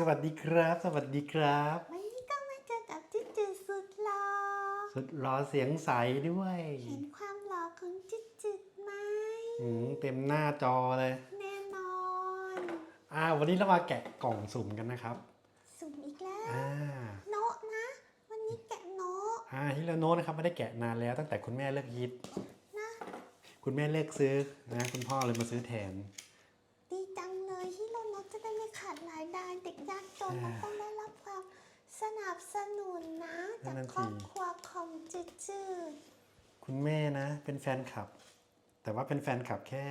สวัสดีครับ สวัสดีครับวันนี้ก็มาเจอกับจิ๊ดจืดสุดหล่อสุดหล่อเสียงใสด้วย เห็นความหล่อของจิ๊ดจืดไหมอืมเต็มหน้าจอเลย แน่นอนอ่าวันนี้เรามาแกะกล่องสุ่มกันนะครับ สุ่มอีกแล้วอ่าโนะนะ วันนี้แกะโนะอ่าฮิโรโนะนะครับไม่ได้แกะนานแล้วตั้งแต่คุณแม่เลิกยิดนะคุณแม่เลิกซื้อนะคุณพ่อเลยมาซื้อแทน ดีจังเลยที่เราโนะจะได้ไม่ขาดรายได้เด็ก ยากจนอ่าก็ต้องได้รับความสนับสนุนนะนั่จากนน่ะครอบสิครัวของจิ๊ดจืดคุณแม่นะ เป็นแฟนคลับ แต่ว่าเป็นแฟนคลับแค่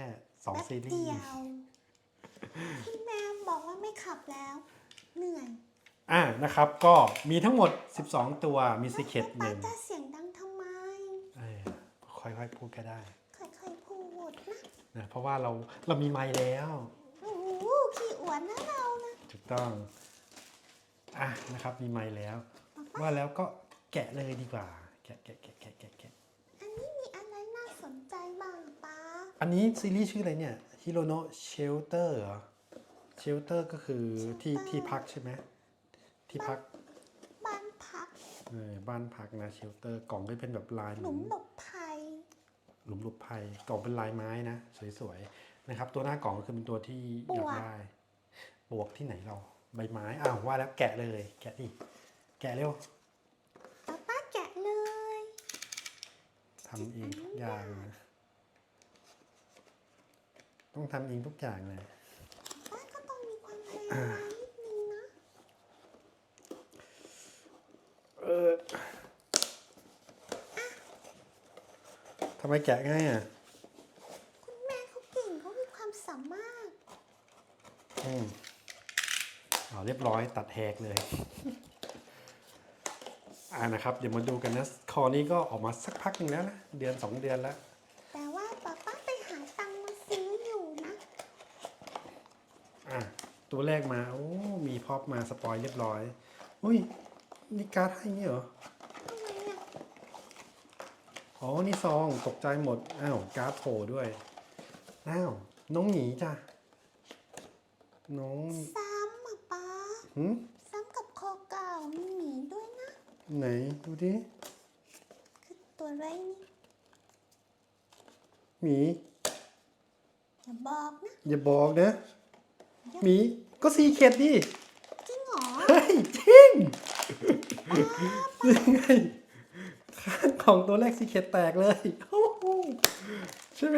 สองแป๊บซีรีเดีส์ยวพี่แม่บอกว่าไม่ขับแล้ว เหนื่อยอ่านะครับก็มีทั้งหมด 12 ตัวมีซีเคตหป้านึ่งจะเสียงดังทำไมเออค่อยๆพูดก็ได้ ค่อยๆพูดนะนะเพราะว่าเราเรามีไมค์แล้วโอ้โหขี้อวดนะเรานะถูกต้อง อะนะครับมีไมค์แล้ว ว่าแล้วก็แกะเลยดีกว่า แกะแกะแกะแกะแกะแกะอันนี้มีอะไรน่าสนใจบ้างป้าอันนี้ซีรีส์ชื่ออะไรเนี่ยฮิโรโนะเชลเตอร์เหรอเชลเตอร์ก็คือที่ที่พักใช่ไหมที่พักบ้านพักเออบ้านพักนะเชลเตอร์กล่องก็เป็นแบบลายหเหลุมือมนหลบภัยหลุมหลบภัยกล่องเป็นลายไม้นะ สวยๆนะครับ ตัวหน้ากล่องก็คือเป็นตัวที่อยากได้บวกที่ไหนเรา ใบไม้อ้าวว่าแล้วแกะเลย แกะดิแกะเร็วป้าป้าแกะเลยทำเองทุกอย่างนะต้องทำเองทุกอย่างเลยป้าก็ต้องมีความพยายามนิดนึงนะเออทำไมแกะง่ายอะคุณแม่เขาเก่งเขามีความสามารถอืม อ๋อเรียบร้อยตัดแหกเลย อ่านะครับ เดี๋ยวมาดูกันนะ คอนี้ก็ออกมาสักพักหนึ่งแล้วนะ เดือนสองเดือนแล้ว แต่ว่าป้าป้าไปหาตังค์มาซื้ออยู่นะ อะตัวแรกมา โอ้ มีพ็อปมาสปอยเรียบร้อย อุ้ย นี่การ์ดให้เงี้ยเหรอทำไมอะอ๋อ นี่ซองตกใจหมด อ้าวการ์ดโผล่ด้วย อ้าว น้องหมีจ้ะ น้องซ้ำอะป้า หืมซ้ำกับคอเก่ามีหมีด้วยนะ ไหนดูดิคือตัวอะไรนี่หมี อย่าบอกนะ อย่าบอกนะหมีก็ซีเข็ดดิจริงเหรอเฮ้ยจริงยังไงข้างของตัวแรกซีเข็ดแตกเลยโอ้โหใช่ไหม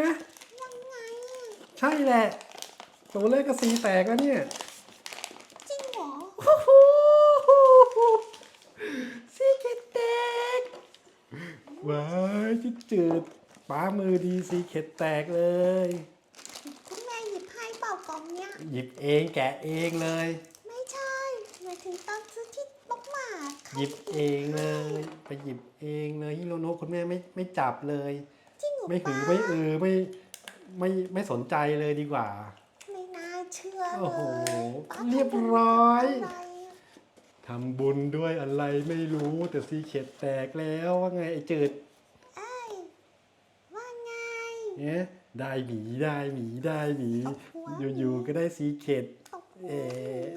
ยังไงอะใช่แหละ ตัวแรกก็ซีแตกแล้วเนี่ย จริงเหรอ โอ้โหซีเข็ดแตก ว้าย จืดจืดป้ามือดีซีเข็ดแตกเลย คุณแม่หยิบให้เปล่ากล่องเนี้ย หยิบเองแกะเองเลย ไม่ใช่หมายถึงตอนซื้อที่บ็อกมาร์ทหยิบเองเลย ไปหยิบเองเลยฮิโรโนะคุณแม่ไม่ไม่จับเลย จริงเหรอไม่หือไม่เออไม่ไม่ไม่สนใจเลยดีกว่า ไม่น่าเชื่อโอ้เลโหยป้าเรียบร้อย ทำบุญกับอะไรอะทำบุญด้วยอะไรไม่รู้แต่ซีเข็ดแตกแล้วว่าไงไอ้จืด เนี่ยได้หมีได้หมีได้หมีอยู่ๆก็ได้ซีเข็ดตบหัวเอ๊ะ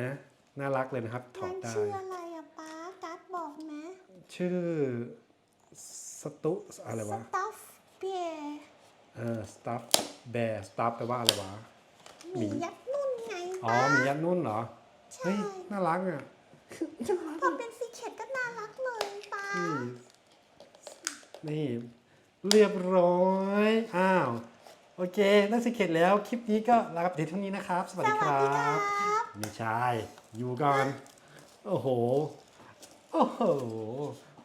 นะน่ารักเลยนะครับถอมัดนได้ ชื่ออะไรอะป้าการ์ดบอกไหมชื่อสตุอะไรสวะตัฟเปียเออสตัฟแบร์สตัฟแปลว่าอะไรวะหมียัดนุ่นไงอ๋อป้าหมียัดนุ่นเหรอใช่เฮ้ยน่ารักอะพอเป็นซีเคทก็น่ารักเลยป้านี่นี่ เรียบร้อย อ้าว โอเคได้สิเข็ดแล้ว คลิปนี้ก็ลาไปถึงเท่านี้นะครับ สวัสสดีควัสรัดีครับบไม่ใช่ อยู่ก่อน โอ้โห โอ้โห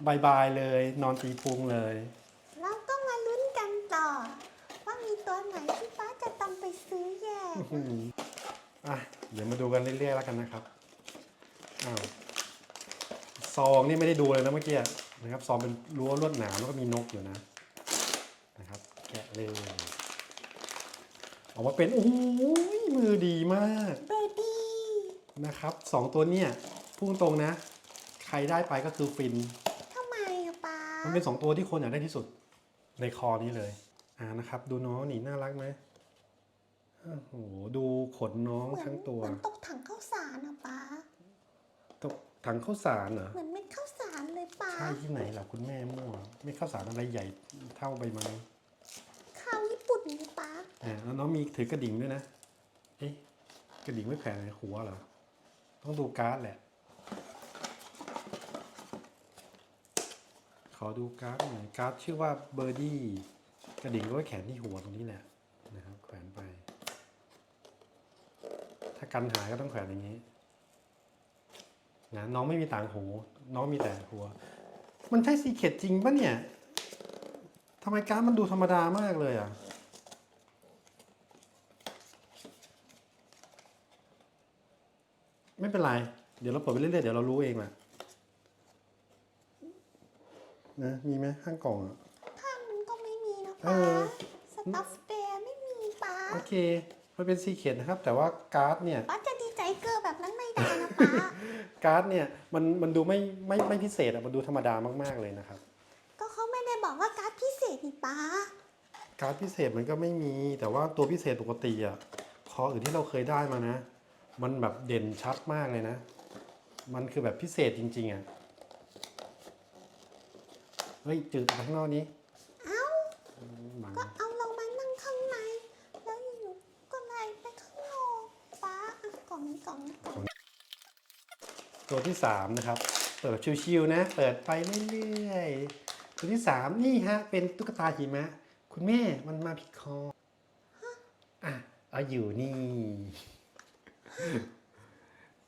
บายบายเลย นอนตีพุงเลย เราก็มาลุ้นกันต่อ ว่ามีตัวไหนที่ป้าจะต้องไปซื้อแยกอืมอะ เดี๋ยวมาดูกันเรื่อยๆแล้วกันนะครับ อ้าวซองนี่ไม่ได้ดูเลยนะเมื่อกี้นะครับซองเป็นรั้วลวดหนามแล้วก็มีนกอยู่นะนะครับ แกะเลยออกมาเป็นโอ้โหมือดีมากเบบี้นะครับสองตัวเนี่ยพูดตรงๆนะ ใครได้ไปก็คือฟิน ทำไมอะป้ามันเป็นสองตัวที่คนอยากได้ที่สุด ในคอนี้เลย อ่านะครับ ดูน้องนี่น่ารักไหมโอ้โหดูขนน้องเหมือนทั้งตัวเหมือนตกถังข้าวสารอะถังข้าวสารเหรอเหมือนเม็ดข้าวสารเลยป้าใช่ที่ไหนล่ะคุณแม่มั่วไม่ข้าวสารอะไรใหญ่เท่าใบไม้ข้ มีปุ่นนี่ป้าอ่าแล้วน้องมีถือกระดิ่งด้วยนะ เอ๊ะกระดิ่งไม่แขวนในหัวเหรอ ต้องดูการ์ดแหละ ขอดูการ์ดหน่อยการ์ดชื่อว่าเบอร์ดี้กระดิ่งก็ไว้แขวนที่หัวตรงนี้แหละนะครับแขวนไป ถ้ากันหายก็ต้องแขวนอย่างนี้นะน้องไม่มีต่างหู น้องมีแต่หัว มันใช่ซีเคดจริงปะเนี่ยทำไมการ์ดมันดูธรรมดามากเลยอะ ไม่เป็นไร เดี๋ยวเราเปิดไปเรื่อยๆเดี๋ยวเรารู้เองแหละนะมีไหมข้างกล่องอะข้างมันก็ไม่มีนะเอป้าอ สตัฟแบร์ไม่มีป้าโอเค มันเป็นซีเคดนะครับ แต่ว่าการ์ดเนี่ย ป้าจะดีใจเกินแบบนั้นไม่ได้นะป้า การ์ดเนี่ยมันมันดูไม่ไม่ไม่พิเศษอะมันดูธรรมดามากๆเลยนะครับ ก็เขาไม่ได้บอกว่าการ์ดพิเศษนี่ป้า การ์ดพิเศษมันก็ไม่มี แต่ว่าตัวพิเศษปกติอะคออื่นที่เราเคยได้มานะ มันแบบเด่นชัดมากเลยนะ มันคือแบบพิเศษจริง ๆอะ เฮ้ยจืดไปข้างนอกนี้ เอ้าบังก็เอาเรามานั่งข้างใน แล้วอยู่ๆก็ไล่ไปข้างนอกป้าอะกล่องนี้กล่องนี้กล่องนี้ตัวที่สามนะครับ เปิดแบบชิวๆนะ เปิดไปเรื่อยๆ ตัวที่สามนี่ฮะ เป็นตุ๊กตาหิมะ คุณแม่มันมาผิดคออะเอาอยู่นี่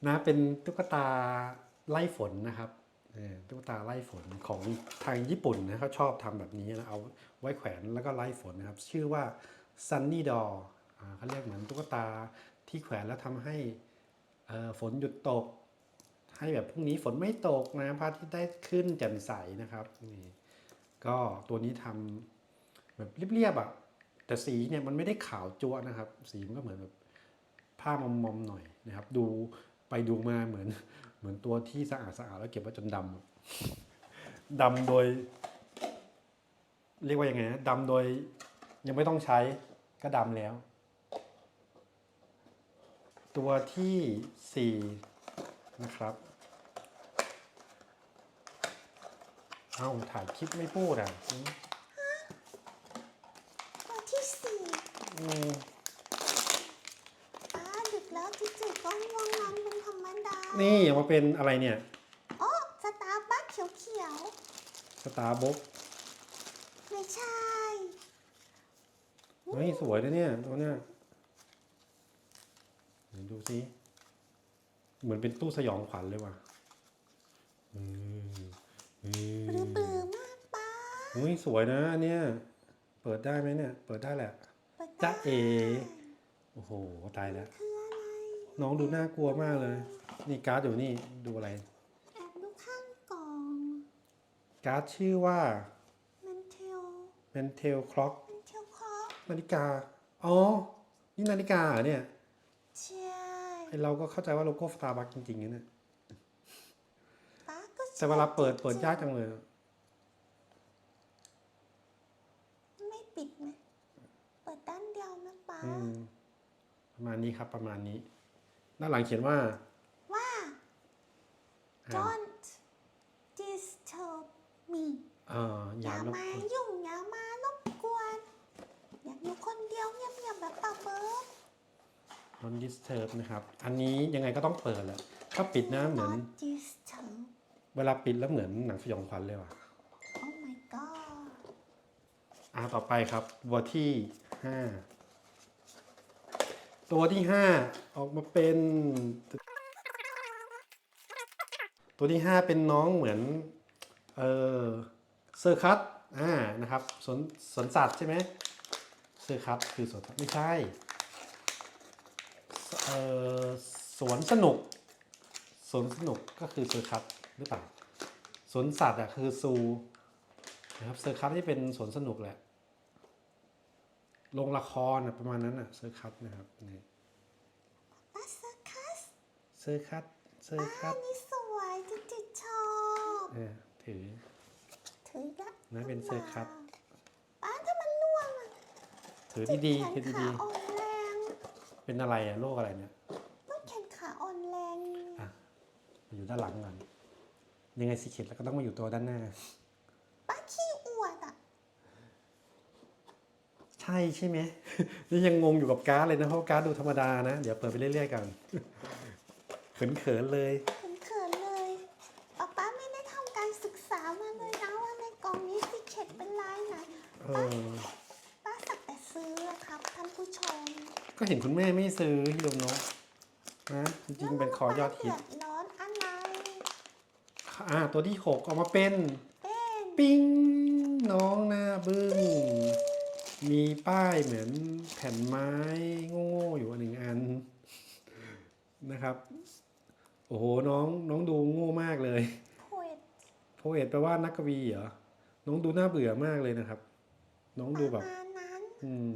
นะเป็นตุ๊กตาไล่ฝนนะครับเออตุ๊กตาไล่ฝนของทางญี่ปุ่นนะเขาชอบทำแบบนี้นะเอาไว้แขวนแล้วก็ไล่ฝนนะครับ ชื่อว่า Sunny Doll อ่าเขาเรียกเหมือนตุ๊กตาที่แขวนแล้วทำให้ฝนหยุดตก ให้แบบพรุ่งนี้ฝนไม่ตกนะพระอาทิตย์ได้ขึ้นแจ่มใสนะครับนี่ก็ตัวนี้ทำแบบเรียบๆอะแต่สีเนี่ยมันไม่ได้ขาวจั๊วนะครับ สีมันก็เหมือนแบบ ผ้ามอมๆหน่อยนะครับ ดูไปดูมาเหมือน เหมือนตัวที่สะอาดสะอาดแล้วเก็บไว้จนดำอะดำโดย เรียกว่ายังไงนะดำโดยยังไม่ต้องใช้ก็ดำแล้ว ตัวที่สี่นะครับเอ้าถ่ายคลิปไม่พูดอะอืมตัวที่สี่อืมป้า ดึกแล้วจู่ๆก็ง่วงนอนเป็นธรรมดานี่ออกมาเป็นอะไรเนี่ย โอ้สตาร์บัคเขียวสตาร์บ็อกๆไม่ใช่เฮ้ยสวยนะเนี่ยตัวเนี้ยไหนดูสิเหมือนเป็นตู้สยองขวัญเลยว่ะอืมอืปลือมปลือๆมากป้าเฮ้ยสวยนะอันเนี่ยเปิดได้ไหมเนี่ย เปิดได้แหละเปิดจ๊ะได้เอโอ้โหตายแล้ว คืออะไร น้องดูน่ากลัวมากเลย นี่การ์ดอยู่นี่ดูอะไร แอบดูข้างกล่อง การ์ดชื่อว่ามันเทลเป็นเทลคล็อกมันเทลคอนาฬิกา อ๋อ นี่นาฬิกาเหรอเนี่ยใช่ไอเราก็เข้าใจว่าโลโก้สตาร์บัคจริงๆนะเนี่ยป้าก็แต่เวลาเปิดเปิดยากจังเลย ไม่ปิดไหมเปิดด้านเดียวนะป้า อืม ประมาณนี้ครับประมาณนี้ ด้านหลังเขียนว่า ว่า อ่า don't disturb me เอ่ออย่อาย่ารบมากวนยุ่งอย่ามารบกวน อยากอยู่คนเดียวเงียบๆแบบป้าเบิร์ด non disturb นะครับ อันนี้ยังไงก็ต้องเปิดแหละถ้าปิดนะเหมือน Not disturb เวลาปิดแล้วเหมือนหนังสยองขวัญเลยว่ะ oh my god อ่าต่อไปครับตัวที่ห้า ตัวที่ห้าออกมาเป็น ตัวที่ห้าเป็นน้องเหมือน เออเซอร์คัสอ่านะครับสวนสวนสัตว์ใช่ไหมเซอร์คัสคือสวนสัตว์ไม่ใช่เออสวนสนุกสวนสนุกก็คือเซอร์คัสหรือเปล่าสวนสัตว์อะคือซูนะครับเซอร์คัสที่เป็นสวนสนุกแหละ ลงละครน่ะประมาณนั้นอะเซอร์คัสนะครับนี่ป้าเซอร์คัสเซอร์คัสเซอร์คัป้าสนี่สวยจิตจิตชอบเออถือ ถือละนะเป็นเซอร์คัสป้าถ้ามันล่วงอะถือดีๆแขถือนขาดีอ่อนแรงๆเป็นอะไรอะโรคอะไรเนี่ยต้องแขนขาอ่อนแรงอะอยู่ด้านหลังกันยังไงซีเคร็ตแล้วก็ต้องมาอยู่ตัวด้านหน้าป้าขี้อวดอะ ใช่ใช่ไหมนี่ยังงงอยู่กับการ์ดเลยนะเพราะการ์ดดูธรรมดานะ เดี๋ยวเปิดไปเรื่อยๆกันเขินๆเลยเขินๆเลยป๊าป๊าไม่ได้ทำการศึกษามาเลยนะว่าในกล่องนี้สิเข็ดเป็นลายไหนเออป้าสักแต่ซื้ออะครับท่านผู้ชม ก็เห็นคุณแม่ไม่ซื้อฮิโดโนะนะจริงๆเป็นคอยอดฮิตเดือดร้อนอะไรอ่าตัวที่หกออกมาเป็นเป็นปิ้งน้องหน้าบึ้ง มีป้ายเหมือนแผ่นไม้โง่ๆอยู่อันหนึ่งอันนะครับ โอ้โหน้องน้องดูโง่มากเลยโพเอตโพเอตแปลว่านักกวีเหรอน้องดูน่าเบื่อมากเลยนะครับ น้องปดูระแบบมาณนั้นอืม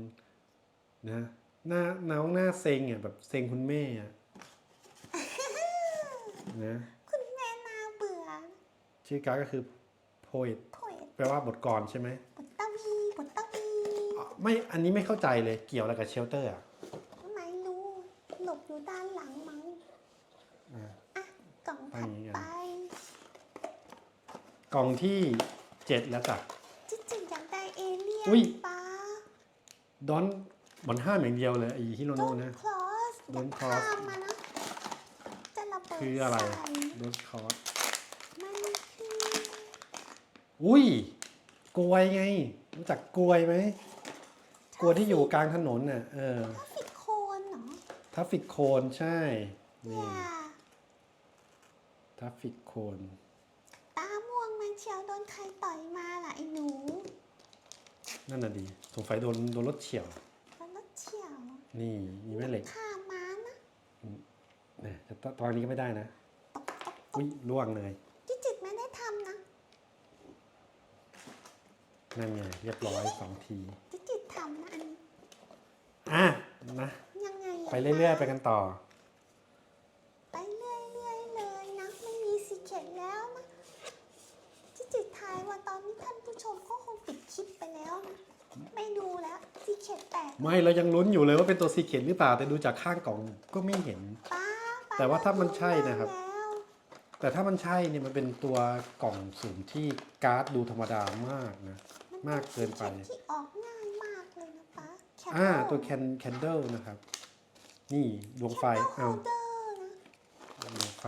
นะหน้าน้องหน้าเซ็งอะแบบเซ็งคุณแม่อะนะคุณแม่นาเบื่อชื่อการดก็คือ poet โพเอตแปลว่าบทกลอนใช่ไหม บทตะวีบทตะวี อ๋อ ไม่ อันนี้ไม่เข้าใจเลยเกี่ยวอะไรกับเชลเตอร์อะไม่รู้หลบอยู่ด้านหลังมั้งอ่าอะกล่องถัดไปอย่างเงี้ยไป กล่องที่เจ็ดแล้วจ้ะจิจิอยากได้เอเลี่ยนอุ๊ยป้าดอนบอลห้ามอย่างเดียวเลยไอ้ฮิโรโดโนะนนะคลอส Don't ข้าม cross มานะจะระเบิดคืออะไรใส่โดนคอร์สมันคืออุ้ยกลวยไง รู้จักกลวยไหมก ลวยที่อยู่กลางถนนน่ะเออถ้าฟิกโคนเหรอทัฟฟิกโคนใช่เนี่นี่ยทัฟฟิกโคนตาม่วงมันเชียวโดนใครต่อยมาล่ะไอ้หนูนั่นน่ะดีสงสัยโดนโดนรถเฉี่ยวแล้วรถเฉียวนี่มีแม่เหล็กข้ามมานะเนี่ยแต่ตตอนนี้ก็ไม่ได้นะตกตกอุ้ยล่วงเลยจิจิตไม่ได้ทำนะนั่นไงเรียบร้อยสองทีจิจิตทำนะอั นนี้อะนะ ยังไงะไปเรื่อยๆ ไปกันต่อ ไปเรื่อยๆเลยนะไม่มีสีเข็ดแล้วนะจิจิตทายว่าตอนนี้ท่านผู้ชมก็คงปิดคลิปไปแล้วนะไม่ดูแล้วสีเข็ดแตกไม่เรายังลุ้นอยู่เลยว่าเป็นตัวซีเ e ตหรือเปล่า แต่ดูจากข้างกล่องก็ไม่เห็น ป้าป้แต่ว่าถ้ามันใช่นะครับ แล้วแต่ถ้ามันใช่เนี่ยมันเป็นตัวกล่องสุ่มที่การ์ดดูธรรมดา มากนะ มากเกินไปสีข็ดที่ออก อ่า ตัวแคนแคนเดิลนะครับ นี่ดวงไฟเอาเอาเดอร์นะดวงไฟ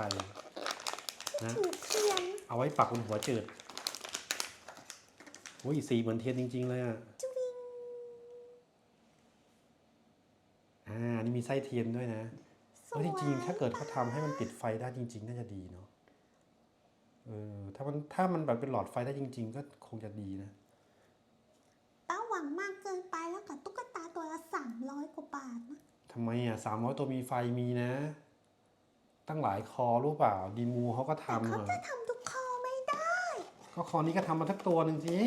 นะถือเทียนเอาไว้ปักบนหัวจืดอุ้ยสีเหมือนเทียนจริง ๆ เลยอะจุวิงอ่านี่มีไส้เทียนด้วยนะสเอวยอจริงๆถ้าเกิดเขาทำให้มันติดไฟได้จริง ๆ น่าจะดีเนาะเออถ้ามันถ้ามันแบบเป็นหลอดไฟได้จริง ๆ ก็คงจะดีนะ ป้าหวังมากเกินไปแล้วกับตุ๊กตาตัวละสามร้อยกว่าบาทนะ ทำไมอะสามร้อยตัวมีไฟมีนะ ตั้งหลายคอรู้เปล่า ดีมูเขาก็แต่ทำเขาอะจะทำทุกข้อไม่ได้ ก็คอนี้ก็ทำมาทักตัวหนึ่งสิ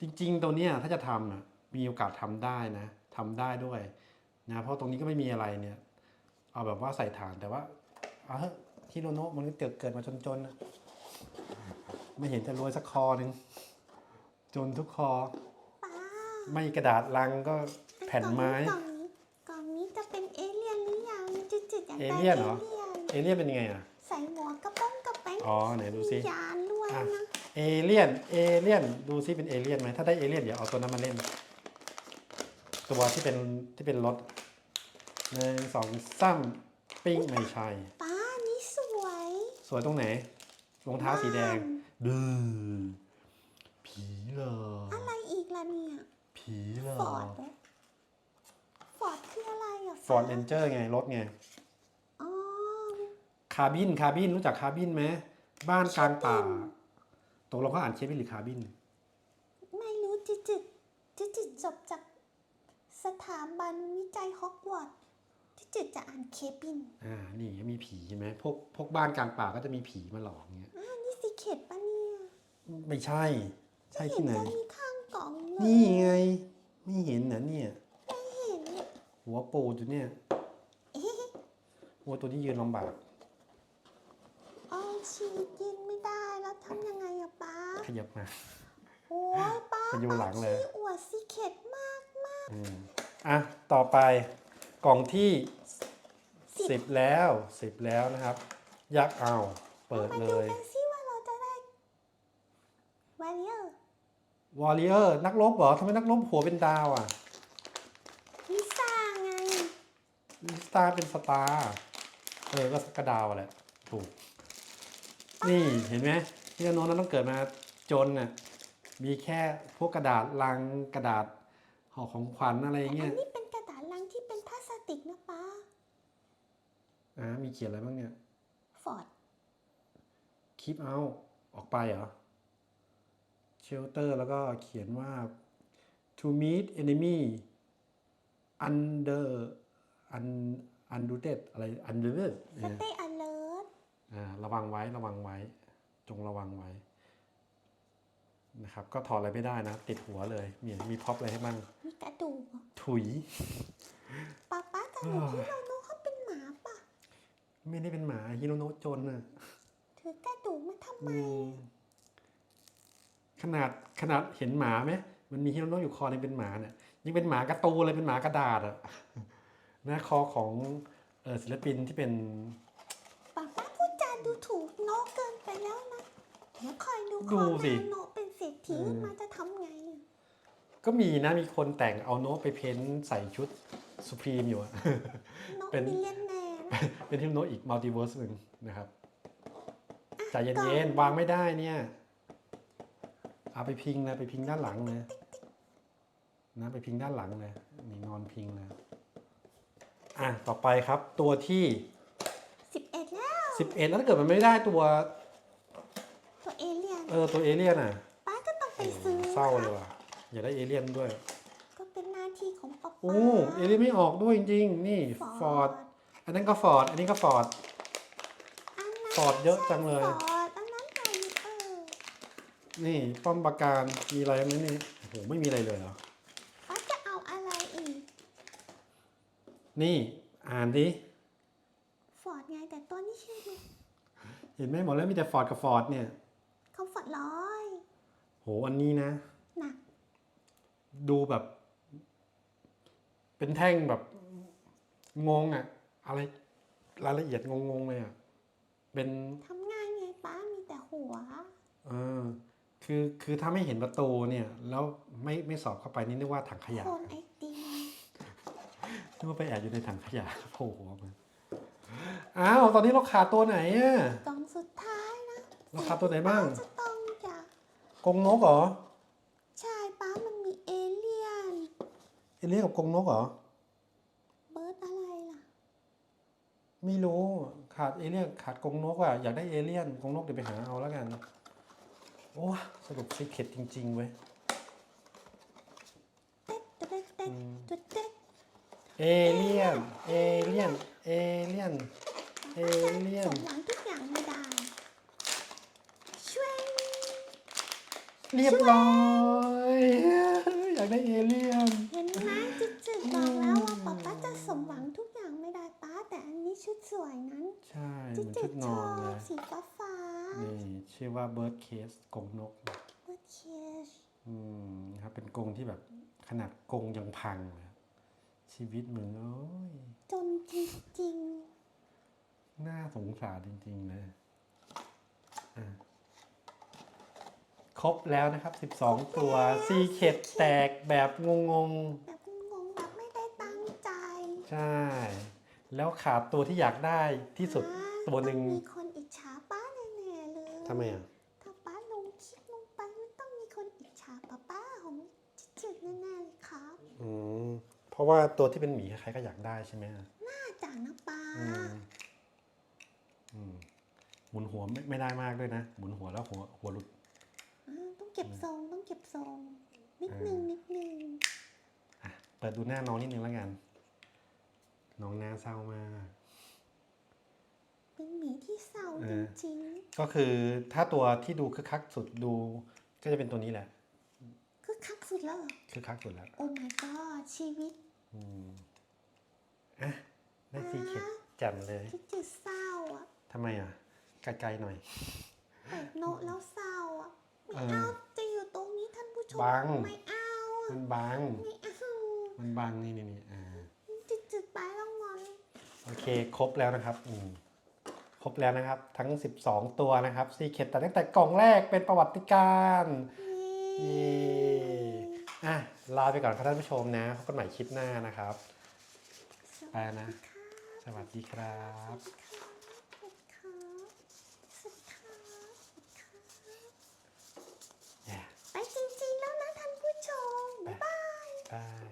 จริง ๆ ตัวเนี้ยถ้าจะทำอะมีโอกาสทำได้นะทำได้ด้วยนะเพราะตรงนี้ก็ไม่มีอะไรเนี่ย เอาแบบว่าใส่ฐานแต่ว่าเอาเถอะฮิโรโนะมันก็เกิดเกิดมาจนๆนะไม่เห็นจะรวยสักคอหนึ่งจนทุกคอป้าไม่กระดาษลังก็แผ่นไม้ เอเลี่ยนเหรอเอเลี่ยนเอเลี่ยนเป็นยังไงอะ ใส่หมวกกระป้องกระแป้งอ๋อไหนดูสิมียานด้วยอะ นะเอเลี่ยน เอเลี่ยน ดูซิเป็นเอเลี่ยนไหมถ้าได้เอเลี่ยนเดี๋ยวเอาตัวนั้นมาเล่น ตัวที่เป็นที่เป็นรถหนึ่งสองสามปิ้งไม่ใช่ ป้านี่สวยสวยตรงไหนรองเท้าสีแดงบ้านดื้อผีเหรออะไรอีกล่ะเนี่ยผีเหรอฟอร์ดเหรอฟอร์ดคืออะไรอะฟอร์ดเรนเจอร์ไง รถไงอ๋อคาบินคาบินรู้จักคาบินไหมบ้านกลางป่าตกลงเขาอ่านเคบินหรือคาบิน ไม่รู้จิตจิตจิตจิตจบจากสถาบันวิจัยฮอกวอตส์จิตจิตจะอ่านเคปินอ่านี่มีผีใช่ไหมพวกพวกบ้านกลางป่าก็จะมีผีมาหลอกเงี้ยอ่านี่สิเข็ดปะเนี่ยไม่ใช่ ใช่เห็ที่นไหนจะมีข้างกล่องเลยนี่ไงไม่เห็นนะเนี่ยไม่เห็นหัวปูดอยู่เนี่ยเอ๊ะหัวตัวที่ยืนลำบาก ยับมาโอ้ป้าไปอยู่หลังเลยอวดซีเข็ดมากมากอะ ต่อไปกล่องที่สิบแล้วสิบแล้วนะครับยากเอาเปิดเลยมาดูกันซิว่าเราจะได้วอลเลอร์วอลเลอร์นักลบเหรอทำไมนักลบหัวเป็นดาวอะลิซ่าไงลิซ่าเป็นสตาร์เออก็สกดาวแหละถูกนี่เห็นไหมพี่อนุนนั้นต้องเกิดมา จนน่ะมีแค่พวกกระดาษลังกระดาษห่อของขวัญอะไรอย่างอัเงี้ยนนี้เป็นกระดาษลังที่เป็นพลาสติกนะป้าอ่ามีเขียนอะไรบ้างเนี่ยฟอร์ด keep out ออกไปเหรอ shelter แล้วก็เขียนว่า to meet enemy under un undetected อะไร undetected สเนี่ยเตย์อเลิร์อ่าระวังไว้ระวังไว้ จงระวังไว้ นะครับ ก็ถอดอะไรไม่ได้นะ ติดหัวเลย มีมีพ็อปอะไรให้บ้างมีกระดูกเหรอถุยป้าป้าแต่หนูที่เราโน้เขาเป็นหมาป่ะ ไม่ได้เป็นหมาฮิโรโนะจนน่ะถือกระดูกมาทำไมอืมขนาดขนาดเห็นหมาไหมมันมีฮิโรโนะอยู่คอนึงเป็นหมาเนี่ยยังเป็นหมากระตูนเลยเป็นหมากระดาษอะนะคอของเออศิลปินที่เป็นป้าป้าพูดจาดูถูกโนกเกินไปแล้วนะเดี๋ยวคอยดูดูคอสิแมวโน กเป็นเศรษฐีเออมาจะทำไงอะก็มีนะมีคนแต่งเอาโน้ตไปเพ้นท์ใส่ชุดสุพรีมอยู่อะ โนกเป็น มิเลียนแนร์นะเป็นที่โน้ตอีกมัลติเวิร์สหนึ่งนะครับใจก่เย็อนนๆวางไม่ได้เนี่ยเอาไปพิงเลยไปพิงด้านหลังเลยนะไปพิงด้านหลังเลยนี่นอนพิงเลยอะต่อไปครับตัวที่ สิบเอ็ดแล้ว 11 แล้วถ้าเกิดมันไม่ได้ตัวตัวเอเลี่ยนเออตัวเอเลี่ยนอะป้าก็ต้อง ไปซื้อเศร้าเลยว่ะอยากได้เอเลี่ยนด้วย ก็เป็นหน้าที่ของป้าโอ้เอเลี่ยนไม่ออกด้วยจริงๆนี่ฟอร์ดอันนั้นก็ฟอร์ดอันนี้ก็ฟอร์ด อันนั้นฟอร์ดเยอะจังเลย ฟอร์ดอันนั้นไงเออนี่ป้อมปราการมีอะไรไหมนี่โอ้โหไม่มีอะไรเลยเหรอป้าจะเอาอะไรอีก นี่อ่านดิฟอร์ดไงแต่ตัวนี้ชื่อเห็นไหมหมดแล้วมีแต่ฟอร์ดกับฟอร์ดเนี่ยคอมฟอร์ตร้อยโห อันนี้นะ หนัก ดูแบบ เป็นแท่งแบบงงอะอะไรรายละเอียดงงๆเลยอะเป็นทำง่ายไงป้ามีแต่หัว เออคือคือถ้าไม่เห็นประตูเนี่ย แล้วไม่ไม่สอบเข้าไปนี่นึกว่าถังขยะโคนไอติมนึกว่าไปแอบอยู่ในถังขยะโผล่หัวมาอ้าวตอนนี้เราขาดตัวไหนอะกล่องสุดท้ายนะเราขาดตัวไหนบ้างจะต้องจาก กรงนกเหรอ ใช่ป้ามันมีเอเลี่ยน เอเลี่ยนกับกรงนกเหรอ เบิร์ดอะไรล่ะ ไม่รู้ขาดเอเลี่ยนขาดกรงนกอะอยากได้เอเลี่ยนกรงนกเดี๋ยวไปหาเอาแล้วกัน โอ้สรุปซีเคร็ตจริงๆเว้ยเต๊ดเต๊ดเต๊ดเต๊ดเอเลี่ยน เอเลี่ยน เอเลี่ยน เอเลี่ยสนมหวังทุกอย่างไม่ได้ช่วย เรียบร้อยอยากได้เอเลี่ยนเห็นไหมจุดจุดๆบอกแล้วว่าป๊าป๊าจะสมหวังทุกอย่างไม่ได้ป้าแต่อันนี้ชุดสวยนั้น ใช่เหจุมืดอนจุชุดดๆนชออนเลบยสีฟ้าฟ้านี่ชื่อว่าเบิร์ดเคสกรงนกเบิร์ดเคชอืมครับเป็นกรงที่แบบขนาดกรงยังพังเลยชีวิตมึงโอ้ยจนจริงน่าสงสารจริง ๆ เลยอะ ครบแล้วนะครับ 12 ตัวซีเข็ดแตกแบบงงๆแบบงงๆแบบไม่ได้ตั้งใจๆ ใช่ แล้วขาดตัวที่อยากได้ที่สุดอ่าตัวหนึ่งต้องมีคนอิจฉาป้าแน่ๆเลยทำไมอะ ถ้าป้าลงคลิปลงไปมันต้องมีคนอิจฉาป้าป้าของจิตๆแน่ๆเลยครับอืม เพราะว่าตัวที่เป็นหมีใครๆก็อยากได้ใช่ไหมอะน่าจ่านะป้าอืมอืมหมุนหัวไม่ไม่ได้มากด้วยนะ หมุนหัวแล้วหัวหัวหลุดอ่าต้องเก็บทรงต้องเก็บทรงนิดอ่านึงนิดนึงอะเปิดดูหน้าน้องนิดนึงแล้วกัน น้องหน้าเศร้ามาก เป็นหมีที่เศร้าเอจอ ริงก็คือถ้าตัวที่ดูคึกคักสุดดู ก็จะเป็นตัวนี้แหละๆคือคักสุดแล้วเหรอ คึกคักสุดแล้ว โอ้ my god ชีวิตอืมอะได้ซีเข็ดแจ่มเลยคิดจะเศร้าอะทำไมอะไกลๆหน่อย เปิดโนตแล้วเศร้าอะ ไม่เออ เอา ชมบังไม่เอาอะมันบัง ไม่เอามันบังนี่นี่นี่อ่าจุดๆไปแล้วงอนโอเค ครบแล้วนะครับอืมครบแล้วนะครับ ทั้ง 12 ตัวนะครับซีเข็ดแต่ตั้งแต่กล่องแรกเป็นประวัติการณ์เย้อะ ลาไปก่อนครับท่านผู้ชมนะพบกันใหม่คลิปหน้านะครับ ไปนะ สวัสดีครับ สวัสดีครั 자.